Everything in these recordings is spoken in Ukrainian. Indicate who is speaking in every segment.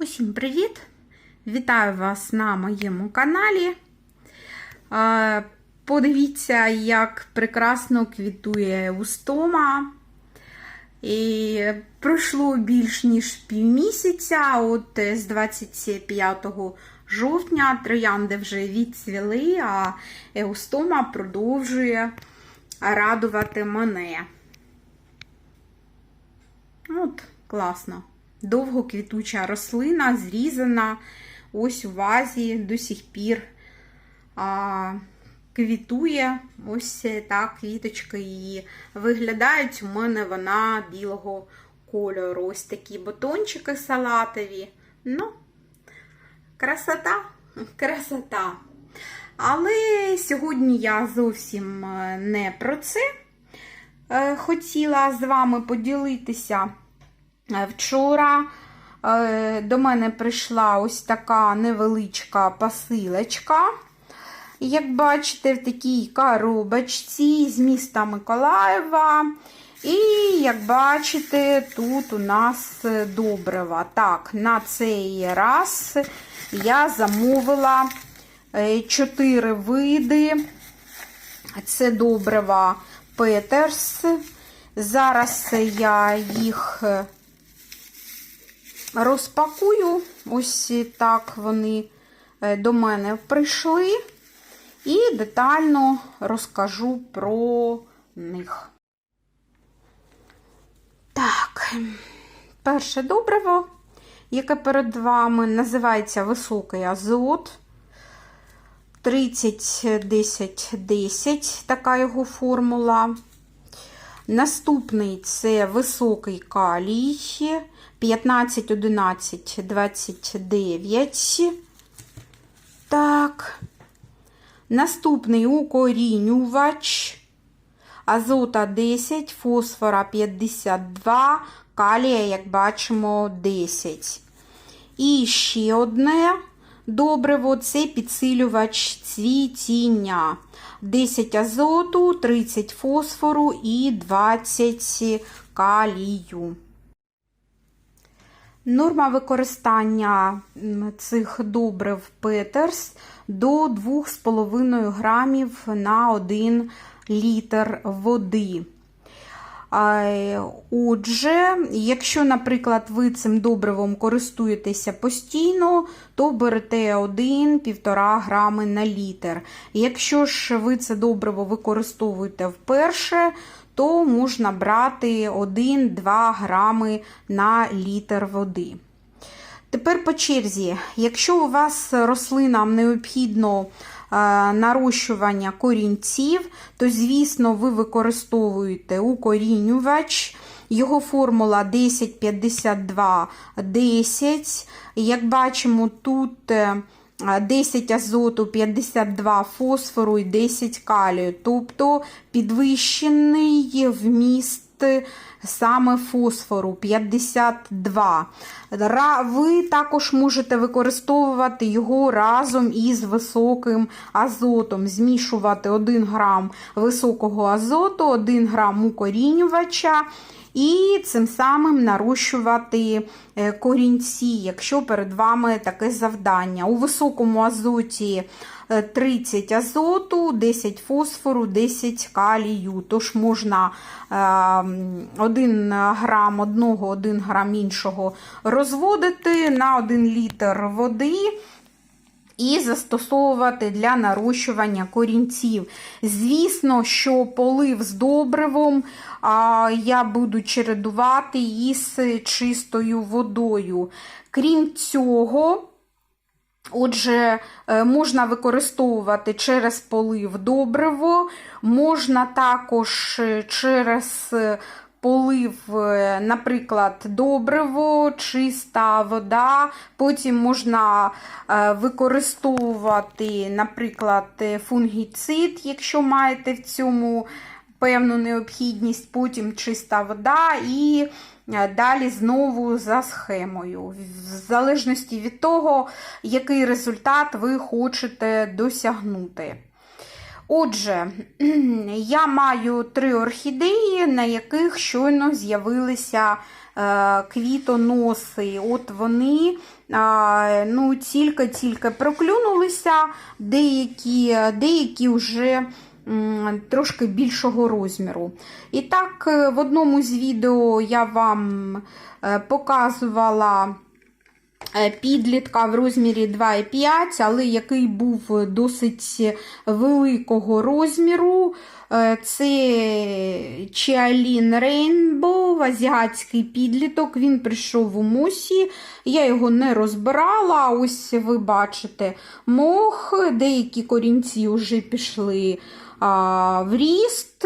Speaker 1: Усім привіт! Вітаю вас на моєму каналі. Е, Подивіться, як прекрасно квітує устома. І пройшло більш ніж півмісяця, от з 25 жовтня троянди вже відцвіли, а еустома продовжує радувати мене. От, класно. Довго квітуча рослина, зрізана, ось у вазі до сих пір а, квітує. Ось так квіточки її виглядають. У мене вона білого кольору. Ось такі бутончики салатові. Ну, красота, красота. Але сьогодні я зовсім не про це е, хотіла з вами поділитися. Вчора е, до мене прийшла ось така невеличка посилочка. Як бачите, в такій коробочці з міста Миколаєва. І, як бачите, тут у нас добрива. Так, на цей раз я замовила 4 види. Це добрива Петерс. Зараз я їх розпакую. Ось так вони до мене прийшли. І детально розкажу про них. Так, перше добриво, яке перед вами називається високий азот. 30-10-10, така його формула. Наступний це високий калій 15, 11, 29. Так. Наступний укорінювач. Азота 10, фосфора 52, калія, як бачимо, 10. І ще одне добриво це підсилювач цвітіння. 10 азоту, 30 фосфору і 20 калію. Норма використання цих добрив Петерс до 2,5 грамів на 1 літр води. Отже, якщо, наприклад, ви цим добривом користуєтеся постійно, то берете 1-1,5 грами на літр. Якщо ж ви це добриво використовуєте вперше, то можна брати 1-2 грами на літр води. Тепер по черзі, якщо у вас рослинам необхідно нарощування корінців, то, звісно, ви використовуєте укорінювач. Його формула 10-52-10. Як бачимо, тут 10 азоту, 52 фосфору і 10 калію, тобто підвищений вміст саме фосфору 52. Ви також можете використовувати його разом із високим азотом, змішувати 1 грам високого азоту, 1 грам укорінювача. І цим самим нарощувати корінці, якщо перед вами таке завдання. У високому азоті 30 азоту, 10 фосфору, 10 калію. Тож можна 1 грам одного, 1 грам іншого розводити на 1 літр води. І застосовувати для нарощування корінців. Звісно, що полив з добривом а, я буду чередувати із чистою водою. Крім цього, Отже, можна використовувати через полив добриво, можна також через полив, наприклад, добриво, чиста вода. Потім можна використовувати, наприклад, фунгіцид, якщо маєте в цьому певну необхідність, потім чиста вода і далі знову за схемою, в залежності від того, який результат ви хочете досягнути. Отже, я маю три орхідеї, на яких щойно з'явилися е, квітоноси. От вони е, ну, тільки-тільки проклюнулися, деякі, деякі вже трошки більшого розміру. І так, е, в одному з відео я вам е, показувала е, підлітка в розмірі 2,5, але який був досить великого розміру. Це Чіалін Рейнбоу, азіатський підліток. Він прийшов у мусі. Я його не розбирала. Ось ви бачите мох, деякі корінці вже пішли в ріст.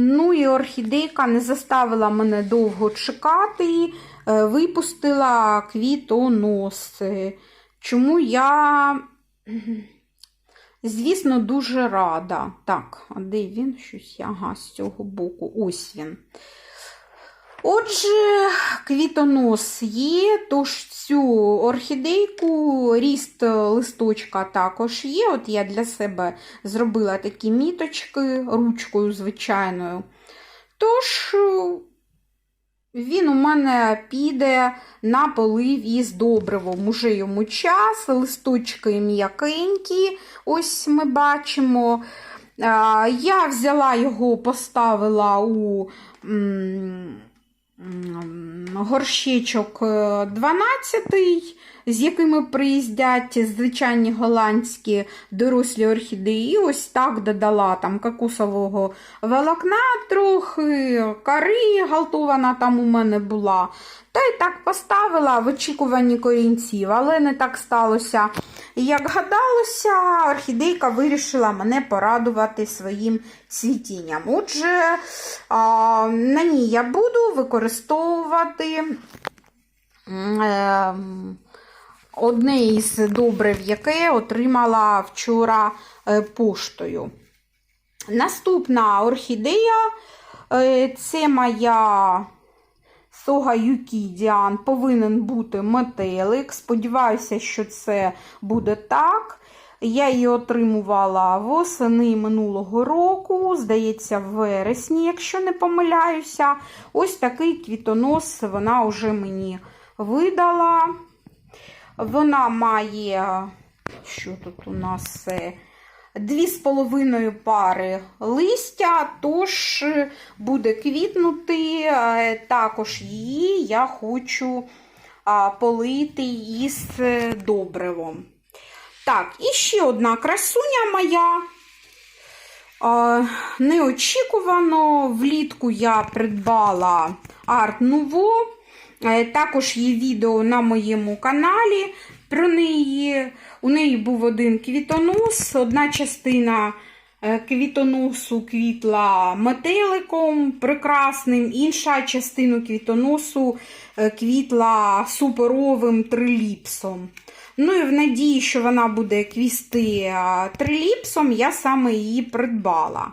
Speaker 1: Ну і орхідейка не заставила мене довго чекати, е, випустила квітоноси. Чому я, звісно, дуже рада. Так, а де він? Щось, ага, з цього боку. Ось він. Отже, квітонос є, тож цю орхідейку, ріст листочка також є. От я для себе зробила такі міточки ручкою звичайною. Тож, він у мене піде на полив із добривом. Уже йому час, листочки м'якенькі, ось ми бачимо. Я взяла його, поставила у горщичок е, 12, з якими приїздять звичайні голландські дорослі орхідеї. Ось так додала там кокосового волокна трохи, кори галтована там у мене була. Та й так поставила в очікуванні корінців, але не так сталося. Як гадалося, орхідейка вирішила мене порадувати своїм цвітінням. Отже, на ній я буду використовувати е, одне із добрив, яке отримала вчора е, поштою. Наступна орхідея е, це моя Сога Юкідіан повинен бути метелик. Сподіваюся, що це буде так. Я її отримувала восени минулого року, здається, в вересні, якщо не помиляюся. Ось такий квітонос вона вже мені видала. Вона має, що тут у нас? Е, Дві з половиною пари листя, тож буде квітнути. Е, Також її я хочу полити із е, добривом. Так, і ще одна красуня моя. Неочікувано влітку я придбала Art Nouveau. Е, Також є відео на моєму каналі про неї. У неї був один квітонос, одна частина е, квітоносу квітла метеликом прекрасним, інша частина квітоносу е, квітла суперовим триліпсом. Ну і в надії, що вона буде квісти триліпсом, я саме її придбала.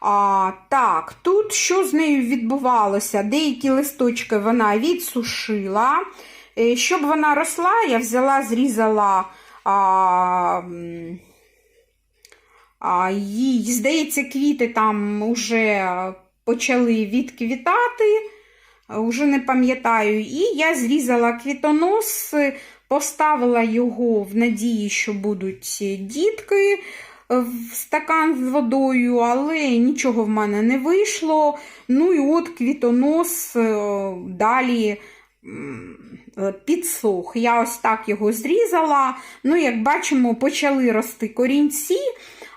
Speaker 1: А, Так, тут що з нею відбувалося? Деякі листочки вона відсушила. Е, Щоб вона росла, я взяла, зрізала а, а, їй, здається, квіти там вже почали відквітати, вже не пам'ятаю. І я зрізала квітонос, поставила його в надії, що будуть дітки в стакан з водою, але нічого в мене не вийшло. Ну і от квітонос е, далі підсох. Я ось так його зрізала. Ну, як бачимо, почали рости корінці.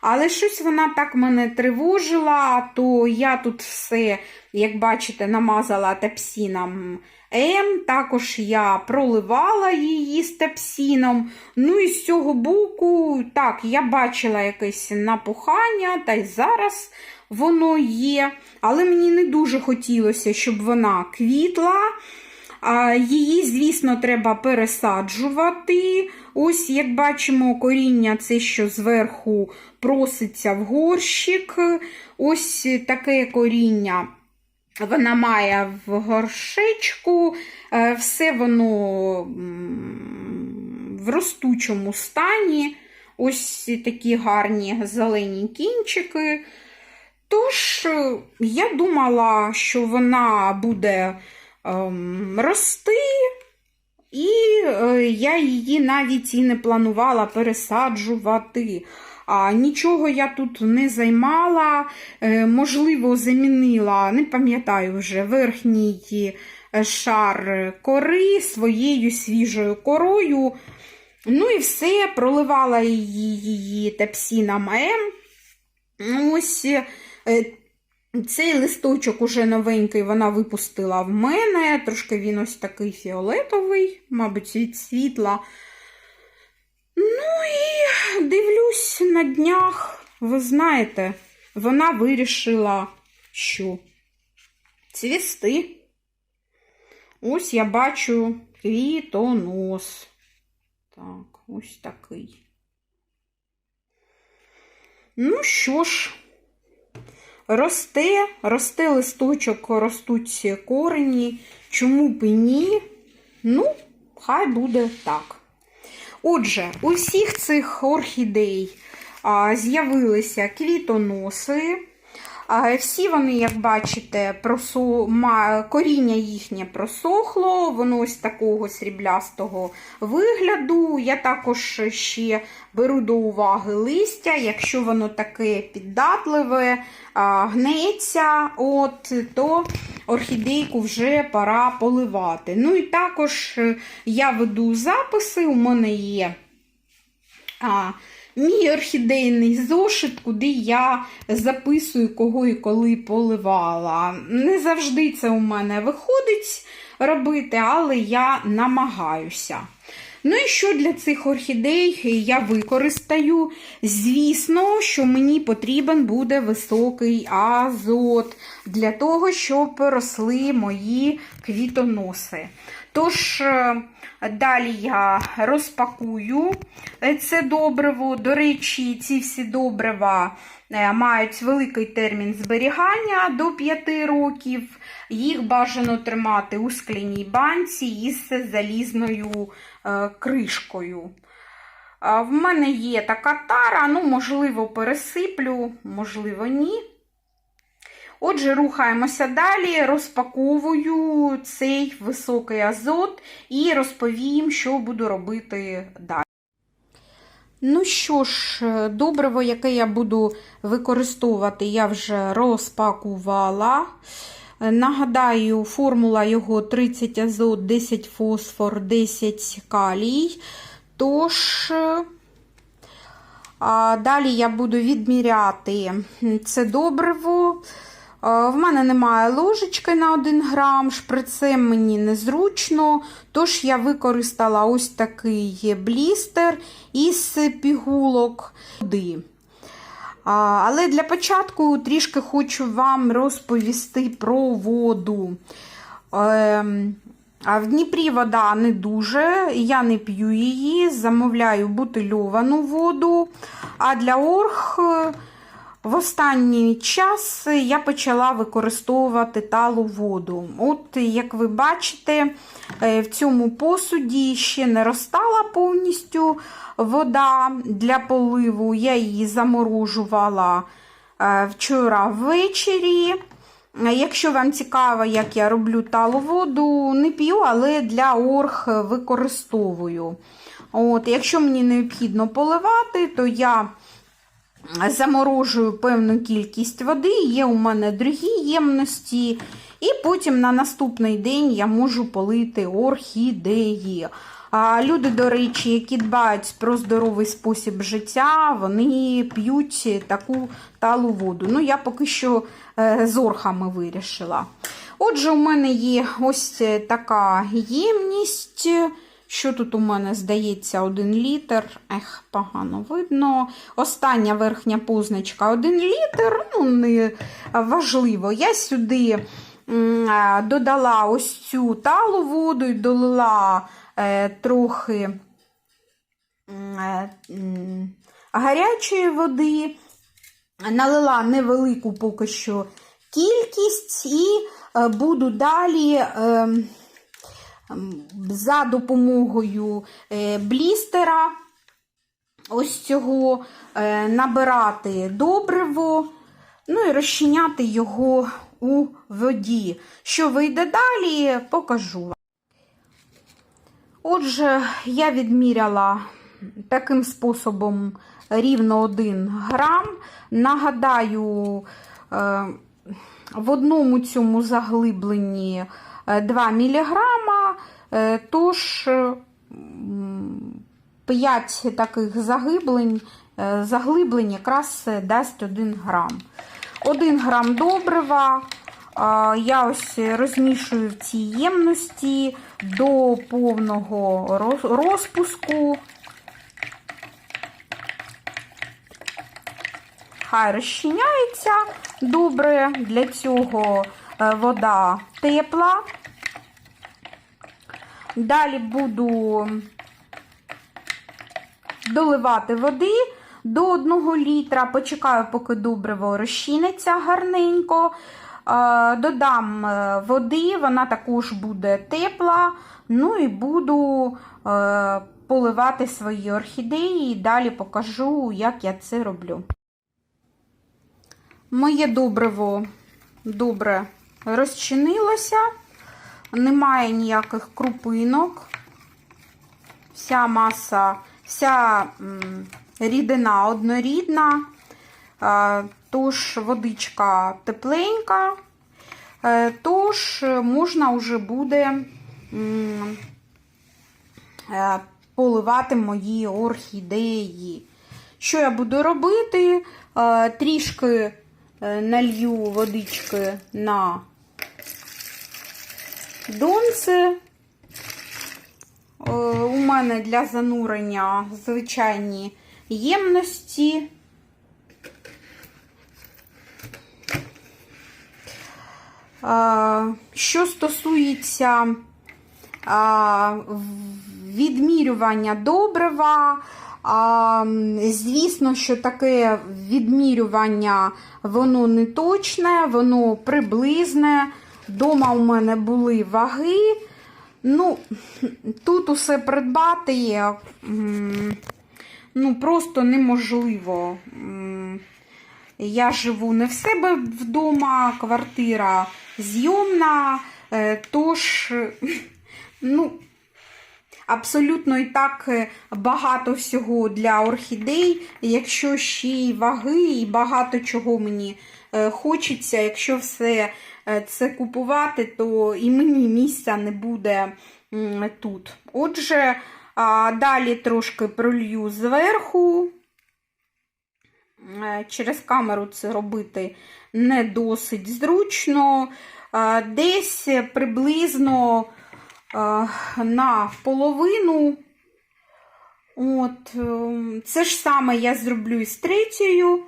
Speaker 1: Але щось вона так мене тривожила, то я тут все, як бачите, намазала тепсіном М. Також я проливала її з тепсіном. Ну і з цього боку, так, я бачила якесь напухання, та й зараз воно є. Але мені не дуже хотілося, щоб вона квітла. Її, звісно, треба пересаджувати. Ось, як бачимо, коріння це що зверху проситься в горщик. Ось таке коріння вона має в горшечку. Е, Все воно в ростучому стані. Ось такі гарні зелені кінчики. Тож, я думала, що вона буде рости. І е, я її навіть і не планувала пересаджувати. А нічого я тут не займала, Е, можливо, замінила, не пам'ятаю вже, верхній е, шар кори своєю свіжою корою. Ну і все, проливала її, її тепсіном М. Ось цей листочок уже новенький вона випустила в мене. Трошки він ось такий фіолетовий, мабуть, від світла. Ну і дивлюсь на днях, ви знаєте, вона вирішила, що цвісти. Ось я бачу квітонос. Так, ось такий. Ну що ж, росте, росте листочок, ростуть корені. Чому б і ні? Ну, хай буде так. Отже, у всіх цих орхідей з'явилися квітоноси. Всі вони, як бачите, просо... ма... коріння їхнє просохло, воно ось такого сріблястого вигляду. Я також ще беру до уваги листя, якщо воно таке піддатливе, гнеться, от, то орхідейку вже пора поливати. Ну і також е, я веду записи, у мене є. А, Мій орхідейний зошит, куди я записую, кого і коли поливала. Не завжди це у мене виходить робити, але я намагаюся. Ну і що для цих орхідей я використаю? Звісно, що мені потрібен буде високий азот для того, щоб росли мої квітоноси. Тож, е, далі я розпакую це добриво. До речі, ці всі добрива е, мають великий термін зберігання до 5 років. Їх бажано тримати у скляній банці із залізною е, кришкою. В мене є така тара, ну, можливо, пересиплю, можливо, ні. Отже, рухаємося далі, розпаковую цей високий азот і розповім, що буду робити далі. Ну що ж, добриво, яке я буду використовувати, я вже розпакувала. Нагадаю, формула його 30 азот, 10 фосфор, 10 калій. Тож, а далі я буду відміряти це добриво. В мене немає ложечки на 1 грам, шприцем мені незручно, тож я використала ось такий блістер із пігулок води. Але для початку трішки хочу вам розповісти про воду. Ем, а в Дніпрі вода не дуже, я не п'ю її, замовляю бутильовану воду. А для орх в останній час я почала використовувати талу воду. От, як ви бачите, в цьому посуді ще не розтала повністю вода для поливу. Я її заморожувала вчора ввечері. Якщо вам цікаво, як я роблю талу воду, не п'ю, але для орх використовую. От, Якщо мені необхідно поливати, то я заморожую певну кількість води, є у мене другі ємності, і потім на наступний день я можу полити орхідеї. Люди, до речі, які дбають про здоровий спосіб життя, вони п'ють таку талу воду. Ну, я поки що е, з орхами вирішила. Отже, у мене є ось така ємність. Що тут у мене здається, 1 літр. Ех, погано видно. Остання верхня позначка 1 літр. Ну, не важливо. Я сюди додала ось цю талу воду і долила е, трохи е, гарячої води, налила невелику поки що кількість, і е, буду далі. За допомогою е, блістера ось цього е, набирати добриво, ну і розчиняти його у воді. Що вийде далі, покажу вам. Отже, я відміряла таким способом рівно 1 грам. Нагадаю, е, в одному цьому заглибленні 2 міліграма, е, тож 5 таких заглиблень, е, заглиблень якраз дасть 1 грам. 1 грам добрива. Я ось розмішую в цій ємності до повного розпуску. Хай розчиняється добре. Для цього е, вода тепла. Далі буду доливати води до 1 літра. Почекаю, поки добриво розчиниться гарненько. Е, Додам е, води, вона також буде тепла. Ну і буду е, поливати свої орхідеї. І далі покажу, як я це роблю. Моє добриво добре розчинилося, немає ніяких крупинок. Вся маса, вся рідина однорідна, е, тож водичка тепленька, е, тож можна вже буде е, поливати мої орхідеї. Що я буду робити? Трішки налью водички на донце. Е, У мене для занурення звичайні ємності. Е, Що стосується відмірювання добрива. Звісно, що таке відмірювання воно не точне, воно приблизне. Дома у мене були ваги. Ну, тут усе придбати м, ну, просто неможливо. Я живу не в себе вдома, квартира зйомна, е, тож, ну, абсолютно і так е, багато всього для орхідей. Якщо ще й ваги, і багато чого мені е, хочеться, якщо все це купувати, то і мені місця не буде тут. Отже, далі трошки пролью зверху. Е, Через камеру це робити не досить зручно. Е, Десь приблизно е, на половину. От, е, це ж саме я зроблю з третьою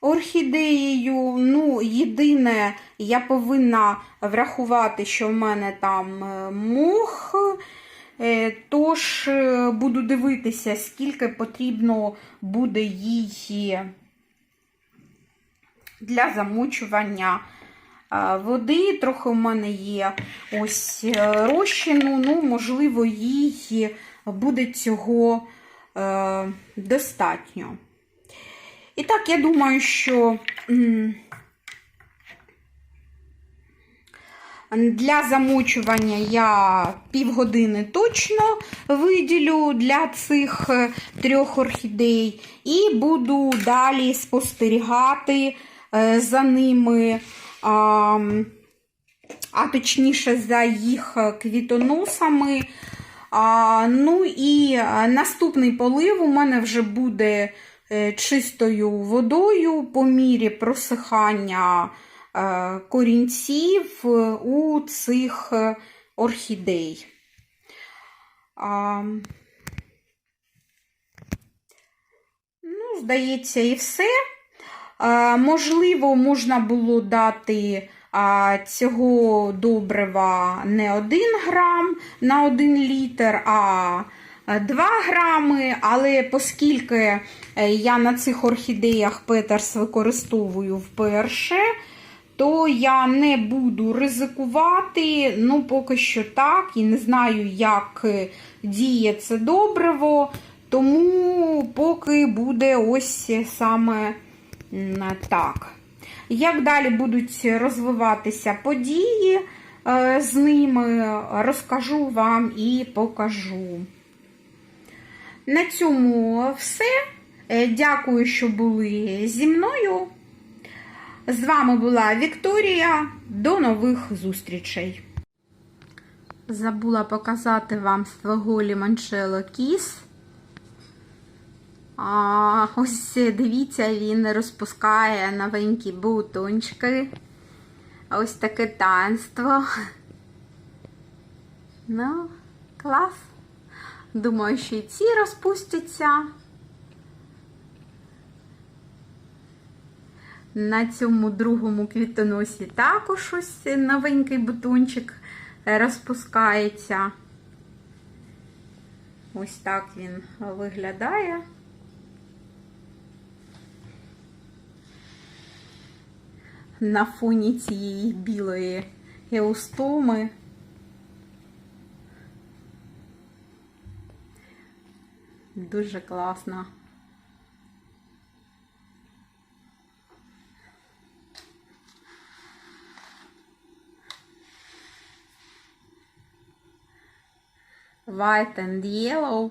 Speaker 1: орхідеєю. Ну, єдине, я повинна врахувати, що в мене там е, мох. Е, Тож е, буду дивитися, скільки потрібно буде її для замочування води. Трохи у мене є ось розчину, ну, можливо, їй буде цього достатньо. І так, я думаю, що для замочування я півгодини точно виділю для цих е, трьох орхідей, і буду далі спостерігати е, за ними, а, точніше за їх квітоносами. Ну і е, наступний полив у мене вже буде чистою водою по мірі просихання е, корінців е, у цих е, орхідей. Ну, здається, і все. Е, Можливо, можна було дати цього добрива не 1 грам на 1 літр, а 2 грами, але оскільки е, я на цих орхідеях Петерс використовую вперше, то я не буду ризикувати, ну, поки що так, і не знаю, як е, діє це добриво, тому поки буде ось саме так. Як далі будуть розвиватися події е, з ними, розкажу вам і покажу. На цьому все. Е, Дякую, що були зі мною. З вами була Вікторія. До нових зустрічей. Забула показати вам свого ліманчело кіс. А, ось дивіться, він розпускає новенькі бутончики. Ось таке танство. Ну, клас. Думаю, що і ці розпустяться. На цьому другому квітоносі також ось новенький бутончик розпускається. Ось так він виглядає. На фоні цієї білої еустоми. Дуже класно. White and Yellow.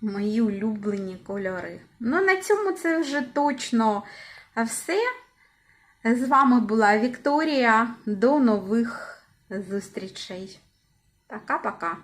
Speaker 1: Мої улюблені кольори. Ну, на цьому це вже точно все. З вами була Вікторія. До нових зустрічей. Пока-пока.